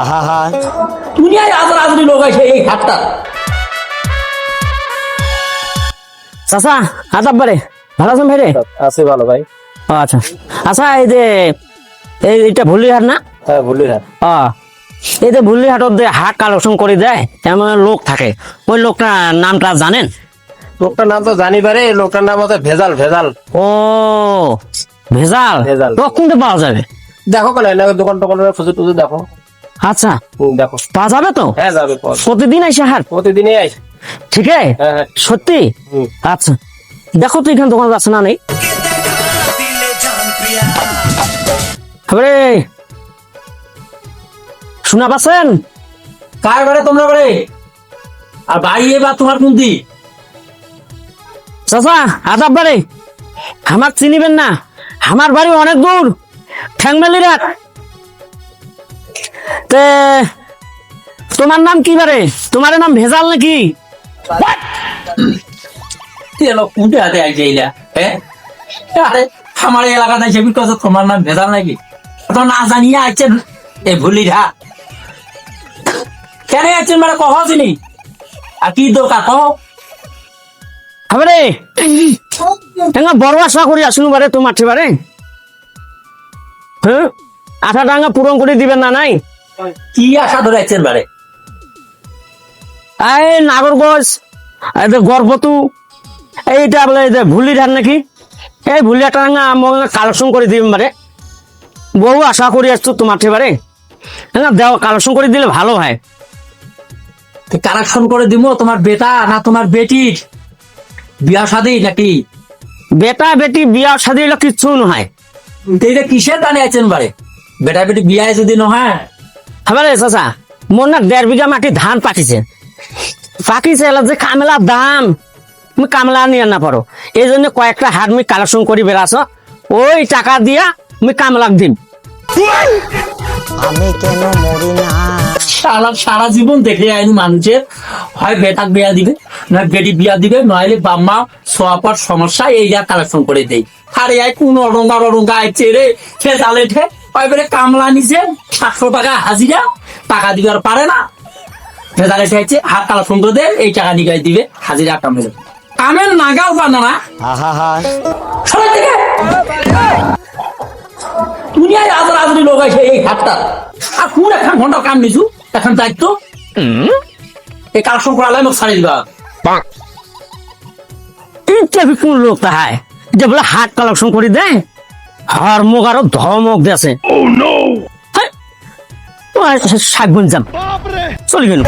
আহা দুনিয়ায় লোক আছে এই হাটটা চাচা আদাব বারে ভালো আছেন ভাই রে আছে ভালো ভাই। আচ্ছা। আচ্ছা এই যে এই এটা ভুলি হাট না? হ্যাঁ বললি হ্যাঁ এই যে ভুলি হাটত যে হাট কালেকশন করে দেয় এমন লোক থাকে। ওই লোকটা নামটা জানেন? লোকটার নাম তো জানি পারে লোকটার নাম হচ্ছে ভেজাল ভেজাল। ও ভেজাল? ভেজাল। লোক কিন্তু পাওয়া যাবে? দেখো কেন দোকান টোকান টুজে দেখো। আচ্ছা দেখো। পাওয়া যাবে তো? হ্যাঁ যাবে প্রতিদিন আইসে হাট প্রতিদিনই আইস। ঠিক আছে? হ্যাঁ হ্যাঁ। সত্যি? আচ্ছা দেখো তো এখানে দোকান আছে না নেই। শোনা পাচ্ছেন? কার তোমরা আর বাড়ি এবার তোমার কোনটি? চাচা আদাব বাড়ি। আমার চিনিবেন না। আমার বাড়ি অনেক দূর। ঠ্যাংমালি রাত তে তোমার নাম কি বারে? তোমার নাম ভেজাল নাকি? কোনটি হাতে আইছে এইলা হ্যাঁ আরে আমার এলাকাতে সে কথা তোমার নাম ভেজাল নাকি? তো না জানিয়ে আইছেন এই ভুলিরা কেন আইছেন মানে কহ চিনি? আর কি দরকার কহ? এবারে ঠেঙ্গা বড় আশা করি আসুন বারে তোমার বারে হ্যাঁ আঠা টাঙ্গা পূরণ করে দিবেন না নাই? কি আশা ধরে আইছেন বারে? এই নাগরগঞ্জ এই যে গর্ভতু এইটা বলে ভুলি ধান নাকি? এই ভুলি একটা আমাকে কালেকশন করে দিবেন বারে বহু আশা করি আসছো তোমার বারে হ্যাঁ দেওয়া কালেকশন করে দিলে ভালো হয়। কালেকশন করে দিব তোমার বেটা না তোমার বেটির বিয়া শাদি নাকি? বেটা বেটি বিয়া শাদি কিচ্ছু নয় তো এটা কিসের দানে আছেন বারে বেটা বেটি বিয়ায় যদি নহয় হবে চাচা মোর না দেড় বিঘা মাটি ধান পাকিছে পাকিছে এলা যে কামলার দাম। তুমি কামলা নিয়ে না পারো এই জন্য কয়েকটা হাট আমি কালেকশন করি বেড়াছ ওই টাকা দিয়া আমি কামলাক দিন আমি কেন মরি না? সারা সারা জীবন দেখে আইন মানুষের হয় বেটাক বিয়া দিবে না বেটি বিয়া দিবে নইলে বাম্মা সোয়াপার সমস্যা এই যা কালেকশন করে দেই। আরে আই কোন অরঙ্গা অরঙ্গা আইছে রে সে জালে ঠে ওই বেরে কামলা নিছে? সাতশো টাকা হাজিরা টাকা দিবার পারে না। ভেজালে ঠেছে হাত কালেকশন করে এই টাকা নিগাই দিবে হাজিরা কামে কামের নাগাও জানা না দুনিয়ায় আদর আদরি লোক আছে এই হাটটা আর কোন এখন ঘণ্টা কাম নিছু? এখন দায়িত্ব? এই কালেকশন করালে মোক ছাড়ি দিবা। কোন লোক তাহায়? যে বলে হাট কালেকশন করে দেয়? আর মুখ আরও ধমক দেছে শাকবন যাম চলি গেল।